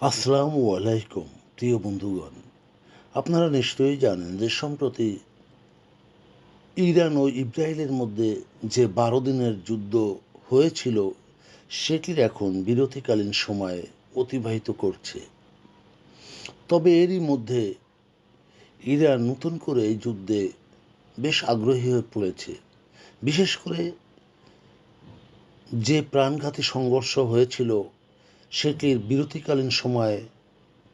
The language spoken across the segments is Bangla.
আসসালামু আলাইকুম, প্রিয় বন্ধুগণ। আপনারা নিশ্চয়ই জানেন যে সম্প্রতি ইরান ও ইসরায়েলের মধ্যে যে বারো দিনের যুদ্ধ হয়েছিল, সেটির এখন বিরতিকালীন সময়ে অতিবাহিত করছে। তবে এরই মধ্যে ইরান নতুন করে এই যুদ্ধে বেশ আগ্রহী হয়ে পড়েছে। বিশেষ করে যে প্রাণঘাতী সংঘর্ষ হয়েছিল সেটির বিরতিকালীন সময়ে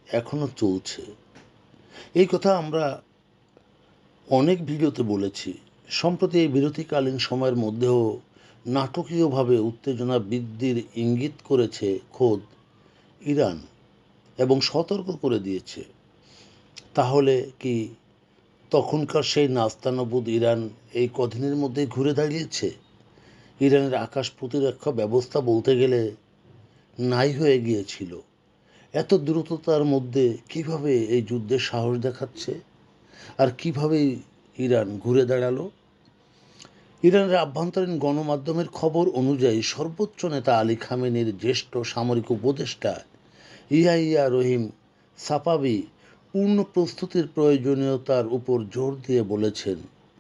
এখনও চলছে। এই কথা আমরা অনেক ভিডিওতে বলেছি। সম্প্রতি এই বিরতিকালীন সময়ের মধ্যেও নাটকীয়ভাবে উত্তেজনা বৃদ্ধির ইঙ্গিত করেছে খোদ ইরান এবং সতর্ক করে দিয়েছে। তাহলে কি তখনকার সেই নাস্তানবুদ ইরান এই কদিনের মধ্যে ঘুরে দাঁড়িয়েছে? ইরানের আকাশ প্রতিরক্ষা ব্যবস্থা বলতে গেলে নাই হয়ে গিয়েছিল। এত দ্রুততার মধ্যে কীভাবে এই যুদ্ধের সাহস দেখাচ্ছে? আর কীভাবে ইরান ঘুরে দাঁড়াল? ইরানের আভ্যন্তরীণ গণমাধ্যমের খবর অনুযায়ী সর্বোচ্চ নেতা আলী খামেনির জ্যেষ্ঠ সামরিক উপদেষ্টা ইয়াইয়া রহিম সাপাবি পূর্ণ প্রস্তুতির প্রয়োজনীয়তার উপর জোর দিয়ে বলেছেন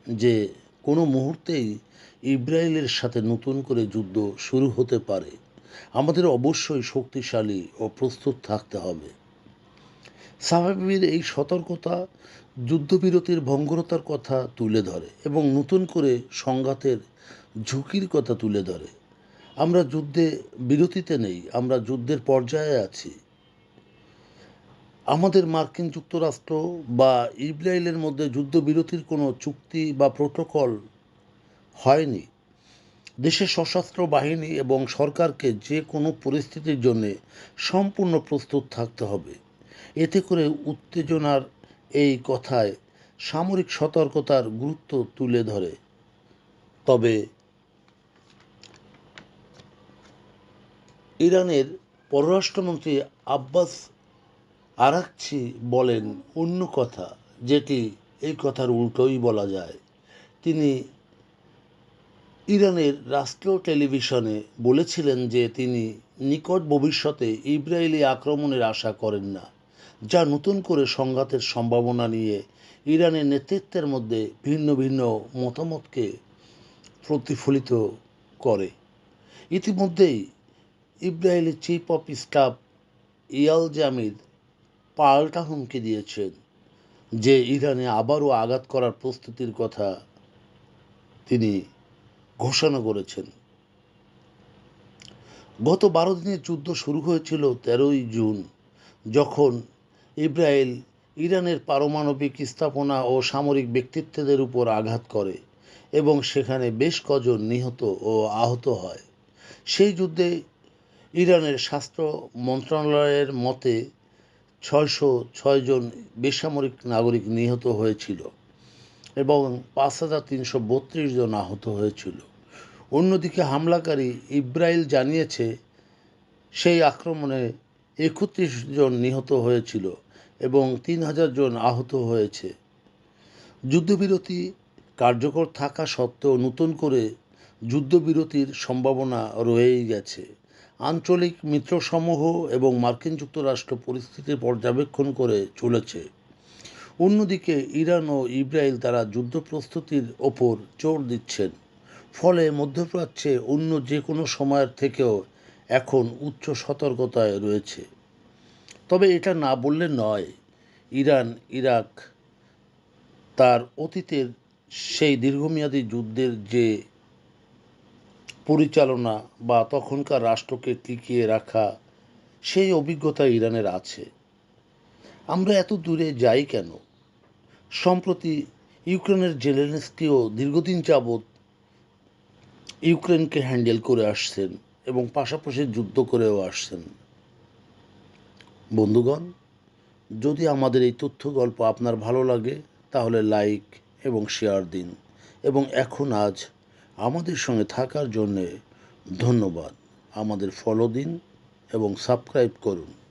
যে, কোনো মুহূর্তেই ইসরায়েলের সাথে নতুন করে যুদ্ধ শুরু হতে পারে। আমাদের অবশ্যই শক্তিশালী ও প্রস্তুত থাকতে হবে। সাহাবির এই সতর্কতা যুদ্ধবিরতির ভঙ্গুরতার কথা তুলে ধরে এবং নতুন করে সংঘাতের ঝুঁকির কথা তুলে ধরে। আমরা যুদ্ধে বিরতিতে নেই, আমরা যুদ্ধের পর্যায়ে আছি। আমাদের মার্কিন যুক্তরাষ্ট্র বা ইসরায়েলের মধ্যে যুদ্ধবিরতির কোনো চুক্তি বা প্রোটোকল হয়নি। দেশের সশস্ত্র বাহিনী এবং সরকারকে যে কোনো পরিস্থিতির জন্যে সম্পূর্ণ প্রস্তুত থাকতে হবে। এতে করে উত্তেজনার এই কথায় সামরিক সতর্কতার গুরুত্ব তুলে ধরে। তবে ইরানের পররাষ্ট্রমন্ত্রী আব্বাস আরাকচি বলেন অন্য কথা, যেটি এই কথার উল্টোই বলা যায়। তিনি ইরানের রাষ্ট্রীয় টেলিভিশনে বলেছিলেন যে তিনি নিকট ভবিষ্যতে ইসরায়েলি আক্রমণের আশা করেন না, যা নতুন করে সংঘাতের সম্ভাবনা নিয়ে ইরানের নেতৃত্বের মধ্যে ভিন্ন ভিন্ন মতামতকে প্রতিফলিত করে। ইতিমধ্যেই Israeli chief of staff Eyal Zamir পাল্টা হুমকি দিয়েছেন যে ইরানে আবারও আঘাত করার প্রস্তুতির কথা তিনি ঘোষণা করেছেন। গত বারো দিনের যুদ্ধ শুরু হয়েছিল তেরোই জুন, যখন ইসরায়েল ইরানের পারমাণবিক স্থাপনা ও সামরিক ব্যক্তিত্বদের উপর আঘাত করে এবং সেখানে বেশ কজন নিহত ও আহত হয়। সেই যুদ্ধে ইরানের স্বাস্থ্য মন্ত্রণালয়ের মতে ছয়শো ছয়জন বেসামরিক নাগরিক নিহত হয়েছিল। এবং পাঁচ হাজার তিনশো বত্রিশ জন আহত হয়েছিল। অন্যদিকে হামলাকারী ইব্রাইল জানিয়েছে, সেই আক্রমণে একত্রিশ জন নিহত হয়েছিল এবং তিন হাজার জন আহত হয়েছে। যুদ্ধবিরতি কার্যকর থাকা সত্ত্বেও নতুন করে যুদ্ধবিরতির সম্ভাবনা রয়েই গেছে। আঞ্চলিক মিত্রসমূহ এবং মার্কিন যুক্তরাষ্ট্র পরিস্থিতি পর্যবেক্ষণ করে চলেছে। অন্যদিকে ইরান ও ইসরায়েল তারা যুদ্ধ প্রস্তুতির ওপর জোর দিচ্ছেন। ফলে মধ্যপ্রাচ্যে অন্য যে কোনো সময়ের থেকেও এখন উচ্চ সতর্কতায় রয়েছে। তবে এটা না বললে নয়, ইরান, ইরাক তার অতীতের সেই দীর্ঘমেয়াদী যুদ্ধের যে পরিচালনা বা তখনকার রাষ্ট্রকে টিকিয়ে রাখা, সেই অভিজ্ঞতা ইরানের আছে। আমরা এত দূরে যাই কেন? সম্প্রতি ইউক্রেনের জেলেনস্কিও দীর্ঘদিন যাবৎ ইউক্রেনকে হ্যান্ডেল করে আসছেন এবং পাশাপাশি যুদ্ধ করেও আসছেন। বন্ধুগণ, যদি আমাদের এই তথ্য গল্প আপনার ভালো লাগে, তাহলে লাইক এবং শেয়ার দিন এবং এখন আজ আমাদের সঙ্গে থাকার জন্যে ধন্যবাদ। আমাদের ফলো দিন এবং সাবস্ক্রাইব করুন।